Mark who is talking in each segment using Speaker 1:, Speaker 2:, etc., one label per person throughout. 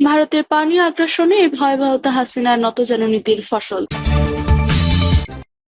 Speaker 1: ভারতের পানীয় আগ্রাসনে এই ভয়াবহতা হাসিনার নতজানু নীতির ফসল।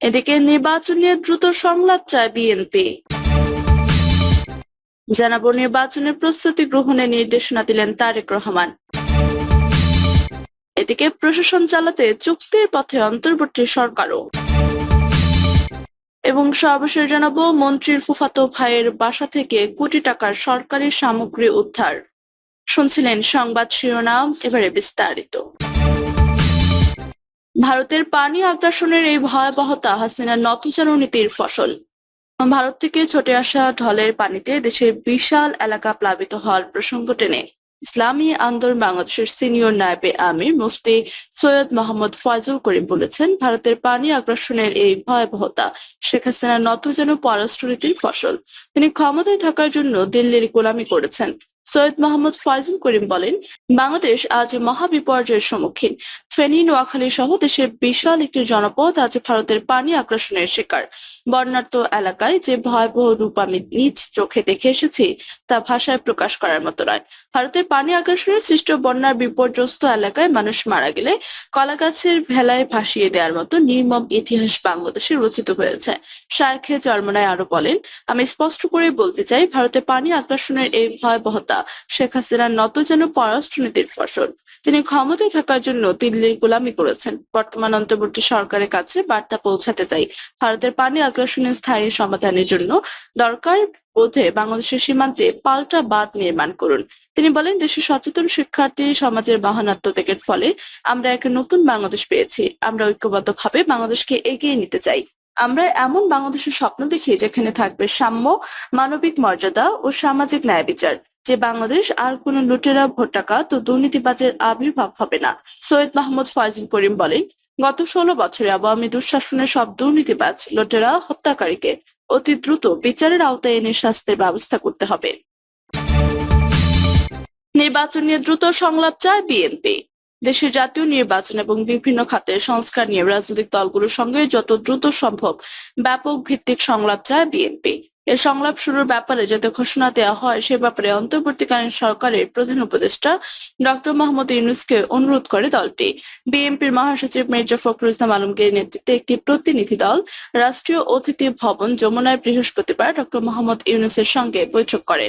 Speaker 1: এদিকে নির্বাচন নিয়ে দ্রুত সংলাপ চায় বিএনপি। জানাব নির্বাচনের প্রস্তুতি গ্রহণের নির্দেশনা দিলেন তারেক রহমান। এদিকে প্রশাসন চালাতে চুক্তির পথে অন্তর্বর্তী সরকারও। এবং সর্বশেষ জানাব মন্ত্রীর ফুফাতো ভাইয়ের বাসা থেকে কোটি টাকার সরকারি সামগ্রী উদ্ধার। শুনছিলেন সংবাদ শিরোনাম, এবারে বিস্তারিত। ভারতের পানি আগ্রাসনের এই ভয়াবহতা হাসিনার নতজানু নীতির ফসল। ভারত থেকে ছুটে আসা ঢলের পানিতে দেশের বিশাল এলাকা প্লাবিত হওয়ার প্রসঙ্গ টেনে ইসলামী আন্দোলন বাংলাদেশের সিনিয়র নায়েবে আমির মুফতি সৈয়দ মোহাম্মদ ফয়জুল করিম বলেছেন, ভারতের পানি আগ্রাসনের এই ভয়াবহতা শেখ হাসিনার যেন পররাষ্ট্রনীতির ফসল। তিনি ক্ষমতায় থাকার জন্য দিল্লির গোলামি করেছেন। সৈয়দ মোহাম্মদ ফয়জুল করিম বলেন, বাংলাদেশ আজ মহাবিপর্যয়ের সম্মুখীন। ফেনী, নোয়াখালী সহ দেশের বিশাল একটি জনপদ আজ ভারতের পানি আগ্রাসনের শিকার। বন্যার্ত এলাকায় যে ভয়াবহ রূপ আমি নিজ চোখে দেখে এসেছি, তা ভাষায় প্রকাশ করার মতো নয়। ভারতের পানি আগ্রাসনের সৃষ্ট বন্যার বিপর্যস্ত এলাকায় মানুষ মারা গেলে কলা গাছের ভেলায় ভাসিয়ে দেওয়ার মতো নির্মম ইতিহাস বাংলাদেশে রচিত হয়েছে। শায়খে চরমনায় আরও বলেন, আমি স্পষ্ট করে বলতে চাই ভারতের পানি আগ্রাসনের এই ভয়াবহতা শেখ হাসিনার নতজন পররাষ্ট্রনীতির ফসল। তিনি ক্ষমতায় থাকার জন্য দিল্লির গোলামি করেছেন। বর্তমান অন্তর্বর্তী সরকারের কাছে বার্তা পৌঁছাতে চাই, ভারতের পানি আগ্রাসনের স্থায়ী সমাধানের জন্য দরকার বোধে বাংলাদেশের সীমান্তে পাল্টা বাঁধ নির্মাণ করুন। তিনি বলেন দেশের সচেতন শিক্ষার্থী সমাজের মহানাত্মত্যাগের ফলে আমরা এক নতুন বাংলাদেশ পেয়েছি। আমরা ঐক্যবদ্ধভাবে বাংলাদেশকে এগিয়ে নিতে চাই। আমরা এমন বাংলাদেশের স্বপ্ন দেখি যেখানে থাকবে সাম্য, মানবিক মর্যাদা ও সামাজিক ন্যায় বিচার। যে বাংলাদেশ আর কোনো লুটেরা ভোটাকাত তো দুর্নীতিবাজের আবির্ভাব হবে না। সৈয়দ মাহমুদ ফয়জুল করিম বলেন গত ষোলো বছরে আওয়ামী দুঃশাসনের সব দুর্নীতিবাজ লুটেরা হত্যাকারীকে অতি দ্রুত বিচারের আওতায় এনে শাস্তির ব্যবস্থা করতে হবে। নির্বাচন নিয়ে দ্রুত সংলাপ চায় বিএনপি। দেশের জাতীয় নির্বাচন এবং বিভিন্ন খাতের সংস্কার নিয়ে রাজনৈতিক দলগুলোর সঙ্গে যত দ্রুত সম্ভব ব্যাপক ভিত্তিক সংলাপ চায় বিএনপি। এর সংলাপ শুরুর ব্যাপারে যাতে ঘোষণা দেওয়া হয়, সে ব্যাপারে অন্তর্বর্তীকালীন সরকারের প্রধান উপদেষ্টা ডক্টর মাহমুদ ইউনুসকে অনুরোধ করে দলটি। বিএনপির মহাসচিব মির্জা ফখরুল ইসলাম আলমগীর নেতৃত্বে একটি প্রতিনিধি দল, রাষ্ট্রীয় অতিথি ভবন যমুনায় বৃহস্পতিবার ডক্টর মোহাম্মদ ইউনুসের সঙ্গে বৈঠক করে।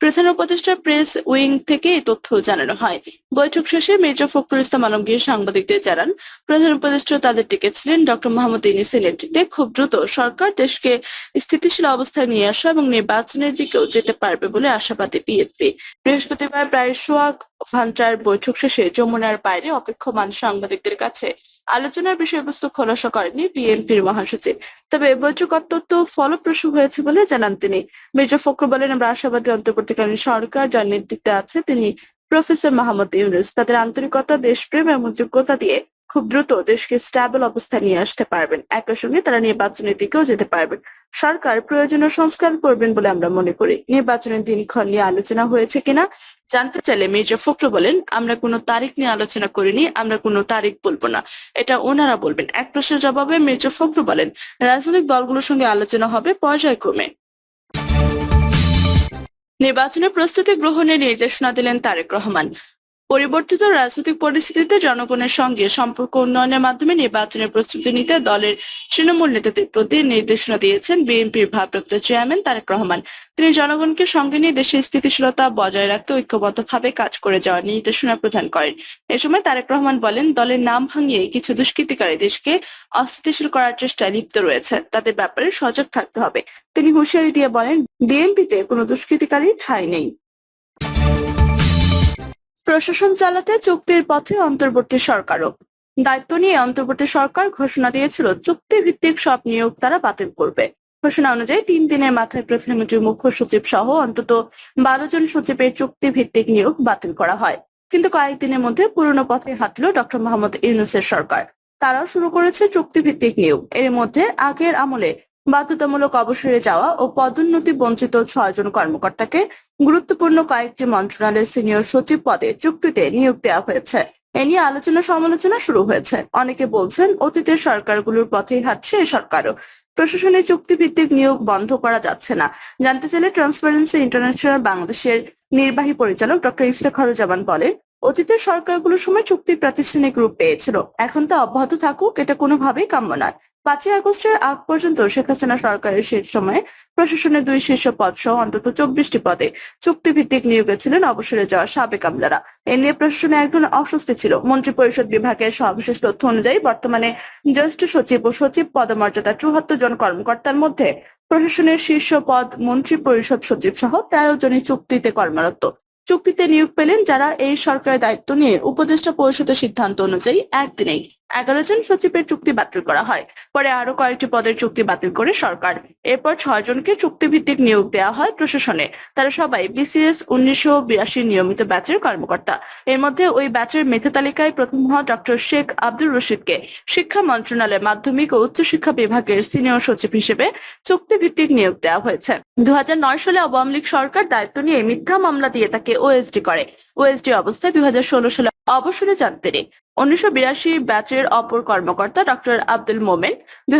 Speaker 1: প্রধান উপদেষ্টা প্রেস উইং থেকে এই তথ্য জানানো হয়। বৈঠক শেষে মির্জা ফখরুল ইসলাম আলমগীর সাংবাদিকদের জানান, প্রধান উপদেষ্টা তাদের ডেকেছিলেন ডক্টর মোহাম্মদ ইউনুসের নেতৃত্বে খুব দ্রুত সরকার দেশকে স্থিতিশীল অবস্থায় নিয়ে আসা এবং নির্বাচনের দিকেও যেতে পারবে বলে আশাবাদী বিএনপি। বৃহস্পতিবার প্রায় সোয়া ঘণ্টার বৈঠক শেষে যমুনার বাইরে অপেক্ষমান সাংবাদিকদের কাছে আলোচনার বিষয়বস্তু খোলাসা করেনি বিএনপির মহাসচিব। তবে বৈঠক অত্যন্ত ফলপ্রসূ হয়েছে বলে জানান তিনি। মির্জা ফখর বলেন, আমরা আশাবাদী অন্তর্বর্তীকালীন সরকার, যার নেতৃত্বে আছে তিনি প্রফেসর মাহমুদ ইউনুস। তাদের আন্তরিকতা, দেশপ্রেম এবং যোগ্যতা দিয়ে খুব দ্রুত দেশকে স্ট্যাবল অবস্থায় নিয়ে আসতে পারবেন। একই সঙ্গে তারা নির্বাচনের দিকেও যেতে পারবেন। সরকার প্রয়োজনীয় সংস্কার করবেন বলে আমরা মনে করি। নির্বাচনের দিনক্ষণ নিয়ে আলোচনা হয়েছে কিনা জানতে চাইলে মির্জা ফখরু বলেন, আমরা কোনো তারিখ নিয়ে আলোচনা করিনি, আমরা কোনো তারিখ বলব না। এটা ওনারা বলবেন। এক প্রশ্নের জবাবে মির্জা ফখরু বলেন, রাজনৈতিক দলগুলোর সঙ্গে আলোচনা হবে পর্যায়ক্রমে। নির্বাচনের প্রস্তুতি গ্রহণের নির্দেশনা দিলেন তারেক রহমান। পরিবর্তিত রাজনৈতিক পরিস্থিতিতে জনগণের সঙ্গে সম্পর্ক উন্নয়নের মাধ্যমে নির্বাচনের প্রস্তুতি নিতে দলের তৃণমূল নেতাদের প্রতি নির্দেশনা দিয়েছেন বিএনপির ভারপ্রাপ্ত চেয়ারম্যান তারেক রহমান। তিনি জনগণকে সঙ্গে নিয়ে দেশের স্থিতিশীলতা বজায় রাখতে ঐক্যবদ্ধভাবে কাজ করে যাওয়ার নির্দেশনা প্রদান করেন। এ সময় তারেক রহমান বলেন, দলের নাম ভাঙিয়ে কিছু দুষ্কৃতিকারী দেশকে অস্থিতিশীল করার চেষ্টায় লিপ্ত রয়েছে। তাদের ব্যাপারে সজাগ থাকতে হবে। তিনি হুঁশিয়ারি দিয়ে বলেন, বিএনপিতে কোনো দুষ্কৃতিকারী ঠাঁই নেই। প্রশাসন চালাতে চুক্তির পথে অন্তর্বর্তী সরকারও। দায়িত্ব নিয়ে অন্তর্বর্তী সরকার ঘোষণা দিয়েছিল চুক্তি ভিত্তিক সব নিয়োগ তারা বাতিল করবে। ঘোষণা অনুযায়ী তিন দিনের মাথায় প্রধানমন্ত্রীর মুখ্য সচিব সহ অন্তত বারো জন সচিবের চুক্তি ভিত্তিক নিয়োগ বাতিল করা হয়। কিন্তু কয়েকদিনের মধ্যে পুরনো পথে হাঁটল ডক্টর মোহাম্মদ ইউনুসের সরকার। তারাও শুরু করেছে চুক্তি ভিত্তিক নিয়োগ। এর মধ্যে আগের আমলে বাধ্যতামূলক অবসরে যাওয়া ও পদোন্নতি বঞ্চিত ছয়জন কর্মকর্তাকে গুরুত্বপূর্ণ কয়েকটি মন্ত্রণালয়ের সিনিয়র সচিব পদে চুক্তিতে নিয়োগ দেওয়া হয়েছে। এ নিয়ে আলোচনা সমালোচনা শুরু হয়েছে। অনেকে বলছেন, অতীতের সরকারগুলোর পথেই হাঁটছে এ সরকারও। প্রশাসনে চুক্তিভিত্তিক নিয়োগ বন্ধ করা যাচ্ছে না। জানতে চাইলে ট্রান্সপারেন্সি ইন্টারন্যাশনাল বাংলাদেশের নির্বাহী পরিচালক ডক্টর ইফতেখারুজ্জামান বলেন, অতীতের সরকারগুলোর সময় চুক্তি প্রাতিষ্ঠানিক রূপ পেয়েছিল। এখন তা অব্যাহত থাকুক, এটা কোনোভাবেই কাম্য নয়। পাঁচই আগস্টের আগ পর্যন্ত শেখ হাসিনা সরকারের শেষ সময়ে প্রশাসনের দুই শীর্ষ পদ সহ অন্তত চব্বিশটি পদে চুক্তিভিত্তিক নিয়োগে ছিলেন অবসরে যাওয়া সাবেক আমলারা। এ নিয়ে প্রশাসনে এক ধরনের অস্বস্তি ছিল। মন্ত্রী পরিষদ বিভাগের সর্বশেষ তথ্য অনুযায়ী বর্তমানে জ্যেষ্ঠ সচিব ও সচিব পদমর্যাদা চুয়াত্তর জন কর্মকর্তার মধ্যে প্রশাসনের শীর্ষ পদ মন্ত্রী পরিষদ সচিব সহ তেরো জনই চুক্তিতে কর্মরত। চুক্তিতে নিয়োগ পেলেন যারা এই সরকারের দায়িত্ব নিয়ে উপদেষ্টা পরিষদের সিদ্ধান্ত অনুযায়ী একদিনেই। এগারো জন সচিবের চুক্তি বাতিল করা হয়। পরে আরও কয়েকটি পদের চুক্তি বাতিল করে সরকার। এরপর ছয় জনকে চুক্তিভিত্তিক নিয়োগ দেওয়া হয় প্রশাসনে। তারা সবাই বিসিএস উনিশশো বিরাশি নিয়মিত ব্যাচের কর্মকর্তা। এর মধ্যে ওই ব্যাচের মেধা তালিকায় প্রথম হওয়া ডক্টর শেখ আব্দুর রশিদকে শিক্ষা মন্ত্রণালয়, মাধ্যমিক ও উচ্চশিক্ষা বিভাগের সিনিয়র সচিব হিসেবে চুক্তিভিত্তিক নিয়োগ দেওয়া হয়েছে। দু হাজার নয় সালে আওয়ামী লীগ সরকার দায়িত্ব নিয়ে মিথ্যা মামলা দিয়ে তাকে ওএসডি করে। ওএসডি অবস্থায় দুই হাজার ষোলো সালে অবসরে যান তিনি। উনিশশো বিরাশি ব্যাচের অপর কর্মকর্তা ডক্টর আব্দুল মোমেন দুই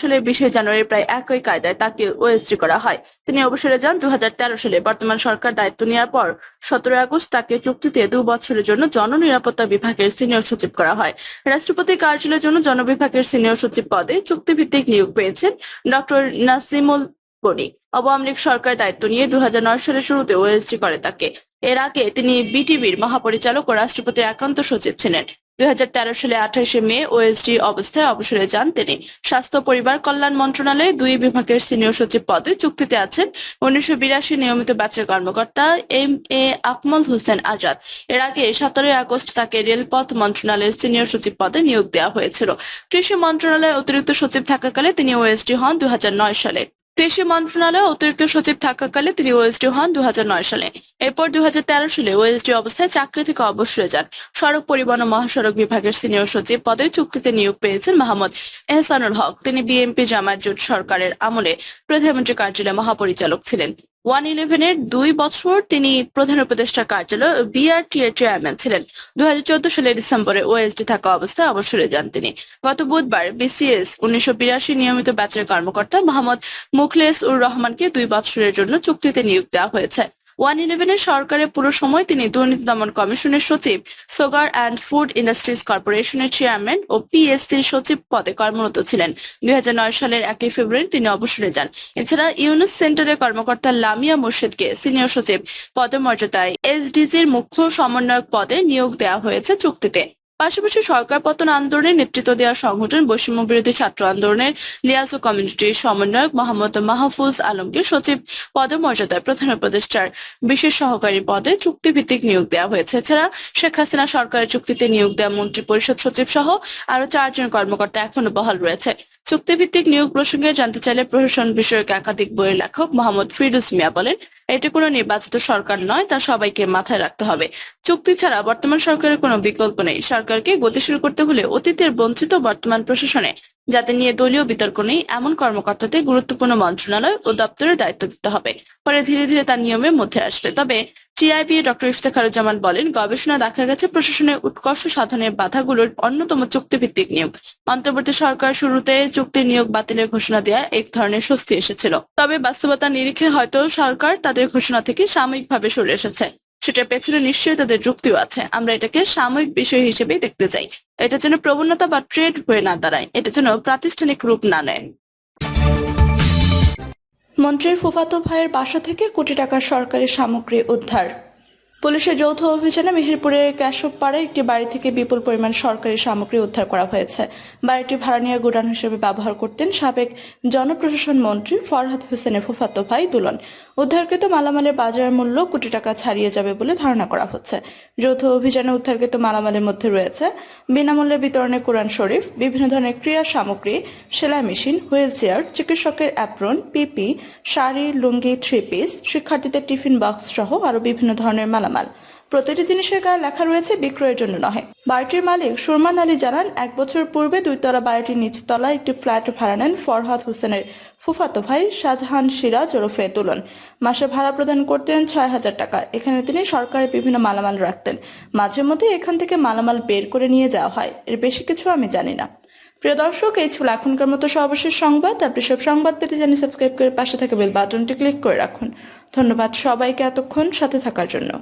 Speaker 1: সালের বিশে জানুয়ারি প্রায় একই কায়দায় তাকে ওএসডি করা হয়। তিনি অবসরে যান দুই হাজার তেরো সালে। বর্তমান সরকার দায়িত্ব নেওয়ার পর সতেরো আগস্ট তাকে চুক্তিতে দু বছরের জন্য জননিরাপত্তা বিভাগের সিনিয়র সচিব করা হয়। রাষ্ট্রপতি কার্যালয়ের জন্য জনবিভাগের সিনিয়র সচিব পদে চুক্তিভিত্তিক নিয়োগ পেয়েছেন ডক্টর নাসিমুল গনি। আওয়ামী লীগ সরকার দায়িত্ব নিয়ে দু সালের শুরুতে ওএসডি করে তাকে। এর আগে তিনি বিটিভির মহাপরিচালক ও রাষ্ট্রপতির একান্ত সচিব ছিলেন। দুই হাজার তেরো সালে আঠাশে মে ওএসডি অবস্থায় অবসরে যান তিনি। স্বাস্থ্য, পরিবার কল্যাণ মন্ত্রণালয়ে দুই বিভাগের সিনিয়র সচিব পদে চুক্তিতে আছেন। উনিশশো বিরাশি নিয়মিত ব্যাচের কর্মকর্তা এম এ আকমল হোসেন আজাদ। এর আগে সতেরোই আগস্ট তাকে রেলপথ মন্ত্রণালয়ের সিনিয়র সচিব পদে নিয়োগ দেওয়া হয়েছিল। কৃষি মন্ত্রণালয়ের অতিরিক্ত সচিব থাকাকালে তিনি ওএসডি হন দুই হাজার নয় সালে। কৃষি মন্ত্রণালয়ে অতিরিক্ত সচিব থাকাকালে তিনি ওএসডি হন দু হাজার নয় সালে। এরপর দুই হাজার তেরো সালে ওএসডি অবস্থায় চাকরি থেকে অবসরে যান। সড়ক পরিবহন মহাসড়ক বিভাগের সিনিয়র সচিব পদে চুক্তিতে নিয়োগ পেয়েছেন মাহমুদ এহসানুল হক। তিনি বিএমপি জামায়াত জোট সরকারের আমলে প্রধানমন্ত্রী কার্যালয়ে মহাপরিচালক ছিলেন। ওয়ান ইলেভেনের দুই বছর তিনি প্রধান উপদেষ্টা কার্যালয় বিআরটি এর চেয়ারম্যান ছিলেন। দুই হাজার চোদ্দ সালের ডিসেম্বরে ওএসডি থাকা অবস্থায় অবসরে যান তিনি। গত বুধবার বিসিএস উনিশশো বিরাশি নিয়মিত ব্যাচের কর্মকর্তা মোহাম্মদ মুখলেস উর রহমানকে দুই বছরের জন্য চুক্তিতে নিয়োগ দেওয়া হয়েছে। ওয়ান ইলেভেনের সরকারের পুরো সময় তিনি দুর্নীতি দমন কমিশনের সচিব, সোগার অ্যান্ড ফুড ইন্ডাস্ট্রিজ কর্পোরেশনের চেয়ারম্যান ও পিএসসির সচিব পদে কর্মরত ছিলেন। দুই হাজার নয় সালের একই ফেব্রুয়ারি তিনি অবসরে যান। এছাড়া ইউনুস সেন্টারের কর্মকর্তা লামিয়া মুর্শিদকে সিনিয়র সচিব পদমর্যাদায় এসডিসির মুখ্য সমন্বয়ক পদে নিয়োগ দেওয়া হয়েছে চুক্তিতে। পাশাপাশি সরকার পতন আন্দোলনে নেতৃত্ব দেওয়া সংগঠন বৈষম্য বিরোধী ছাত্র আন্দোলনের লিয়াজো কমিউনিটির সমন্বয়ক মোহাম্মদ মাহফুজ আলমকে সচিব পদমর্যাদায় প্রধান উপদেষ্টার বিশেষ সহকারী পদে চুক্তিভিত্তিক নিয়োগ দেওয়া হয়েছে। এছাড়া শেখ হাসিনা সরকারের চুক্তিতে নিয়োগ দেওয়া মন্ত্রী পরিষদ সচিব সহ আরও চারজন কর্মকর্তা এখনও বহাল রয়েছে। চুক্তিভিত্তিক নিয়োগ প্রসঙ্গে জানতে চাইলে প্রশাসন বিষয়ক একাধিক বইয়ের লেখক মোহাম্মদ ফিরুজ মিয়া বলেন, এটি কোনো নির্বাচিত সরকার নয়, তা সবাইকে মাথায় রাখতে হবে। চুক্তি ছাড়া বর্তমান সরকারের কোনো বিকল্প নেই। সরকারকে গতিশীল করতে হলে অতীতের বঞ্চিত বর্তমান প্রশাসনে যাতে নিয়ে দলীয় বিতর্ক নেই, এমন কর্মকর্তাদের গুরুত্বপূর্ণ মন্ত্রণালয় ও দপ্তরের দায়িত্ব দিতে হবে। পরে ধীরে ধীরে তার নিয়মের মধ্যে আসবে। তবে টিআইবি ডক্টর ইফতেখারুজ্জামান বলেন, গবেষণা দেখা গেছে প্রশাসনের উৎকর্ষ সাধনের বাধাগুলোর অন্যতম চুক্তিভিত্তিক নিয়োগ অন্তর্বর্তী সরকার শুরুতে চুক্তি নিয়োগ বাতিলের ঘোষণা দেওয়া এক ধরনের স্বস্তি এসেছিল। তবে বাস্তবতার নিরিখে হয়তো সরকার তাদের ঘোষণা থেকে সাময়িকভাবে সরে এসেছে। সেটার পেছনে নিশ্চয়ই তাদের যুক্তিও আছে। আমরা এটাকে সাময়িক বিষয় হিসেবে দেখতে চাই। এটা যেন প্রবণতা বা ট্রেড হয়ে না দাঁড়ায়। এটা যেন প্রাতিষ্ঠানিক রূপ না নেয়। মন্ত্রীর ফুফাতো ভাইয়ের বাসা থেকে কোটি টাকার সরকারি সামগ্রী উদ্ধার। পুলিশের যৌথ অভিযানে মেহেরপুরের কেশবপাড়ায় একটি বাড়ি থেকে বিপুল পরিমাণ সরকারি সামগ্রী উদ্ধার করা হয়েছে। বাড়িটি ভাড়ানিয়া গোডাউন হিসেবে ব্যবহার করতেন সাবেক জনপ্রশাসন মন্ত্রী ফরহাদ হোসেনের ফুফাতো ভাই দুলন। উদ্ধারকৃত মালামালের বাজার মূল্য কোটি টাকা ছাড়িয়ে যাবে বলে ধারণা করা হচ্ছে। যৌথ অভিযানে উদ্ধারকৃত মালামালের মধ্যে রয়েছে বিনামূল্যে বিতরণে কোরআন শরীফ, বিভিন্ন ধরনের ক্রিয়া সামগ্রী, সেলাই মেশিন, হুইল চেয়ার, চিকিৎসকের apron, PP, sari, lungi, three piece, শিক্ষার্থীদের টিফিন বক্স সহ আরও বিভিন্ন ধরনের মালামাল। প্রতিটি জিনিসের গায়ে লেখা রয়েছে বিক্রয়ের জন্য নহে। বাড়িটির মালিক সুরমান আলী জানান, এক বছর পূর্বে দুইতলা বাড়িটির নিচতলায় একটি ফ্ল্যাট ভাড়া নেন ফরহাদ হোসেনের ফুফাতো ভাই শাহজাহান সিরাজ ওরফে তুলন। মাসে ভাড়া প্রদান করতেন ছয় হাজার টাকা। এখানে তিনি সরকারের বিভিন্ন মালামাল রাখতেন। মাঝে মধ্যে এখান থেকে মালামাল বের করে নিয়ে যাওয়া হয়। এর বেশি কিছু আমি জানি না। প্রিয় দর্শক, এই ছিল এখনকার মতো সর্বশেষ সংবাদ। আপনি সব সংবাদ পেতে জানি সাবস্ক্রাইব করে পাশে থাকা বেল বাটনটি ক্লিক করে রাখুন। ধন্যবাদ সবাইকে এতক্ষণ সাথে থাকার জন্য।